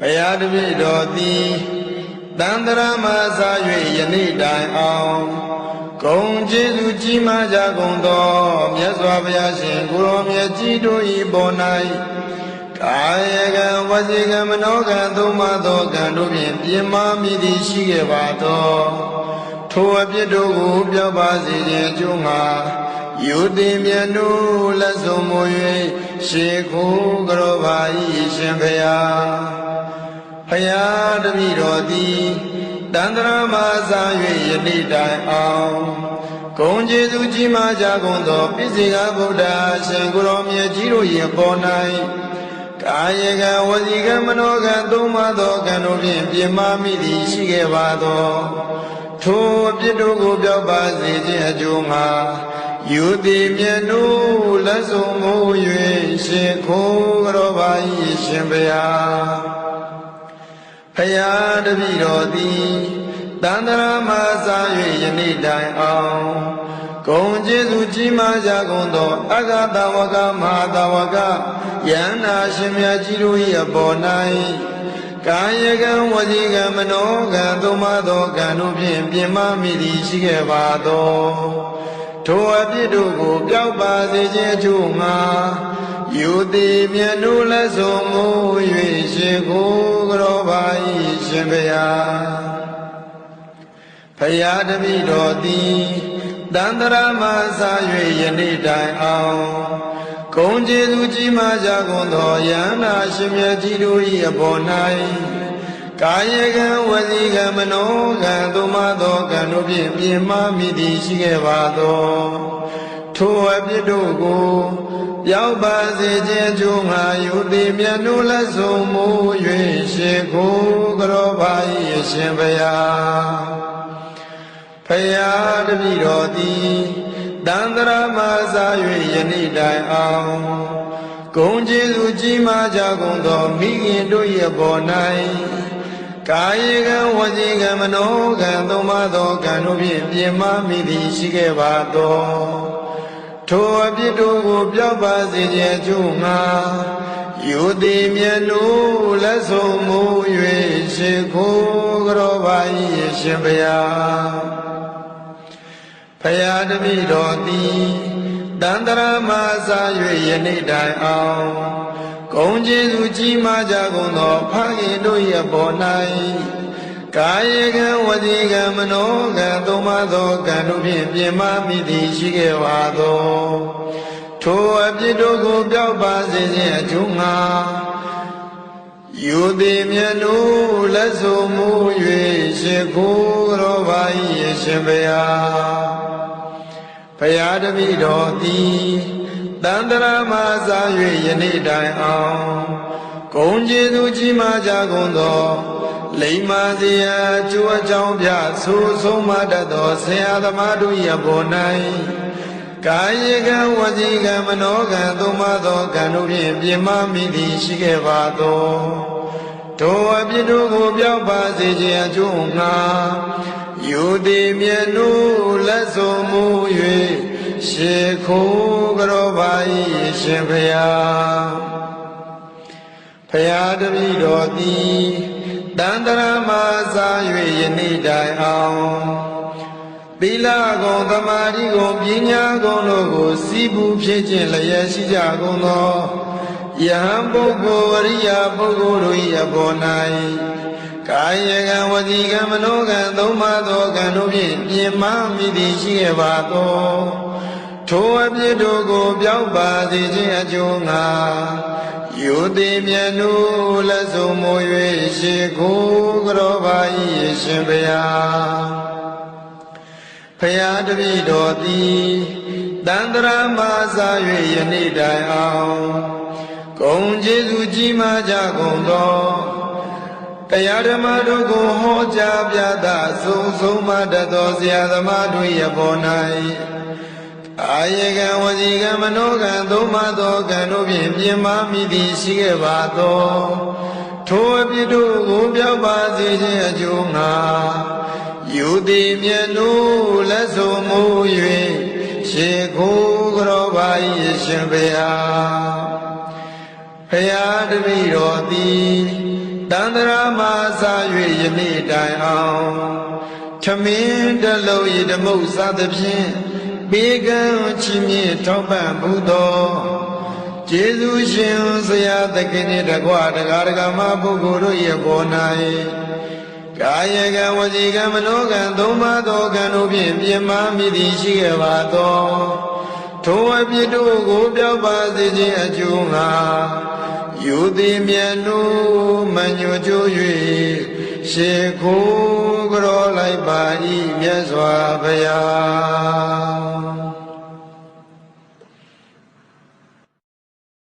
ဘုရားတပည့်တော်သည်တန်တရာမစာ၍ယနေ့တိုင်အောင်ဂုံကျေးဇူးကြီးမားကြကုန်သောမြတ်စွာဘုရားရှင်ကိုရောမြတ်ကြီးတို့၏ပေါ်၌ကာယကံဝစီကံမနောကံသုံးပါးသောကံတို့ဖြင့်ပြင်းမာမိသည်ရှိခဲ့ပါသောထိုအပြစ်တို့ကိုပြောပါစေခြင်းအကျိုးငှာယူသည်မြတ်နိုးလက်ဆုံးမူ၍ရှေခိုးကြောပါ၏ရှင်ဘုရား ဖယားတပည့်တော်သည်တန္တရာမစာ၍ယနေ့တိုင်အောင်ဂုံကျေးဇူးကြီးမားကြကုန်သောပိစိကဗုဒ္ဓရှင်ကိုရောမြတ်ကြီးတို့၏ပေါ်၌ကာယကံဝစီကံမနောကံသုံးပါးသောကံတို့ဖြင့်ပြင်းမာမိသည်ရှိခဲ့ပါသောထိုအပြစ်တို့ကိုပြောက်ပါစေခြင်းအကျိုးငှာယူသည်မြတ်နိုးလက်ဆုံးမူ၍ရှင်ခိုးကြောပါ၏ရှင်ဘုရား ဖယားတပည့်တော်သည်တန္တရာမစာ၍ယနေ့တိုင်အောင်ဂုံကျေးဇူးကြီးမားကြကုန်သောအဂတဝကမဟာတဝကယန္နာရှင်မြတ်ကြီးတို့၏အပေါ်၌ကာယကံဝစီကံမနောကံသုံးပါးသောကံတို့ဖြင့်ပြင်မမိသည်ရှိခဲ့ပါသောထိုအပြစ်တို့ကိုပြောက်ပါစေခြင်းအကျိုးငှာ ယူသည်မြတ်နိုးလက်ဆုံးမူ၍ရှင်ကိုကြောပါ၏ရှင်ဘုရားဖယားတပည့်တော်သည်တန္တရာမစာ၍ယနေ့တိုင်အောင်ဂုံကျေးဇူးကြီးမားကြကုန်သောယန္နာရှင်မြတ်ကြီးတို့၏အပေါ်၌ကာယကံဝစီကံမနောကံသုံးပါးသောကံတို့ဖြင့်ပြင်မမိသည်ရှိခဲ့ပါသော ထိုအပြစ်တို့ကိုရောက်ပါစေခြင်းအကျိုးငါယူသည်မြတ်နိုးလက်ဆုံးမူ၍ရှေကိုကြောပါ၏အရှင်ဘုရားဖယားတပည့်တော်သည်တန္တရာမစာ၍ယနေ့တိုင်အောင်ဂုံကျေးဇူးကြီးမားကြကုန်သောမိခင်တို့၏အပေါ်၌ကာယကံဝစီကံမနောကံသုံးပါးသောကံတို့ဖြင့်ပြင်မမိသည်ရှိခဲ့ပါသော ထိုအပြစ်တို့ကိုပြောက်ပါစေခြင်းအကျိုးငှာယူသည်မြတ်နိုးလက်ဆုံးမူ၍ရှေခိုးကြောပါ၏ရှင်ဘုရားဖယားတပည့်တော်သည်တန္တရာမစာ၍ယနေ့တိုင်အောင်ဂုံကျေးဇူးကြီးမားကြကုန်သောဖခင်တို့၏အပေါ်၌ ကာယကံဝစီကံမနောကံသုံးပါးသောကံတို့ဖြင့်ပြင်မမိသည်ရှိခဲ့ပါသောထိုအပြစ်တို့ကိုပြောက်ပါစေခြင်းအကျိုးငှာယူသည်မြတ်နိုးလက်ဆုံးမူ၍ရှေခိုးကြောပါ၏ရှင်ဘုရားဘုရားတပည့်တော်သည်တန္တရာမစာ၍ယနေ့တိုင်အောင်ဂုံကျေးဇူးကြီးမားကြကုန်သော လိမ္မာစရာကျိုးအကြောင်းပြဆိုဆုံးမတတ်သောဆရာသမားတို့၏အပေါ်၌ကာယကံဝစီကံမနောကံသုံးပါးသောကံတို့ဖြင့်ပြင်မမိသည်ရှိခဲ့ပါသောထိုအပြစ်တို့ကိုပြောက်ပါစေခြင်းအကျိုးငှာယူသည်မြတ်နိုးလက်ဆုံးမူ၍ရှေခိုးကြောပါ၏ရှင်ဖျားဖျားတပည့်တော်သည် တန္တရာမစာ၍ယနေ့တိုင်အောင်သီလဂုံသမာဓိဂုံပညာဂုံတို့ကိုစီးပူဖြစ်ခြင်းလျက်ရှိကြကုန်သောယဟန်ပုဂ္ဂိုလ်အရိယာပုဂ္ဂိုလ်တို့၏အပေါ်၌ကာယကံဝစီကံမနောကံသုံးပါးသောကံတို့ဖြင့်ပြင်မမိသည်ရှိခဲ့ပါသောထိုအပြစ်တို့ကိုပြောက်ပါစေခြင်းအကျိုးငှာ ယူသည်မြတ်နိုးလက်ဆုံးမူ၍ရှေခိုးကြောပါ၏ရှင်ဘုရားဖယားတပည့်တော်သည်တန္တရာမစာ၍ယနေ့တိုင်အောင်ဂုံကျေးဇူးကြီးမားကြကုန်သောတရားဓမ္မတို့ကိုဟောကြားပြသဆုံးဆုံးမတတ်သောဆရာသမားတို့၏အပေါ်၌ အာယေကံဝစီကံမနောကံသုံးပါးသောကံတို့ဖြင့်ပြင်မမိသည်ရှိခဲ့ပါသောထိုအပြစ်တို့ကိုပြောက်ပါစေခြင်းအကျိုးငှာယူသည်မြတ်နိုးလက်ဆုံးမူ၍ရှေခိုးကြောပါ၏ရှင်ဘုရားဖရာတပည့်တော်သည်တန္တရာမစာ၍ယနေ့တိုင်အောင်ထမင်းတလုံးဤဓမုတ်စသဖြင့် ဘေကံချီးမြှင့်ထောက်ပံ့ဘုသောကျေးဇူးရှင်ဆရာသခင်နှင့်တကွာတရားဒဂမပုဂ္ဂိုလ်တို့ရဲ့ပေါ်၌ကာယကံဝစီကံမနောကံသုံးပါးသောကံတို့ဖြင့်ပြင်းမာမိသည်ရှိခဲ့ပါသောထိုအပြစ်တို့ကိုပြောက်ပါစေခြင်းအကျိုးငါယူသည်မြတ်နုမညွကြိုး၍ရှေခိုးကြောလိုက်ပါ၏မြတ်စွာဘုရား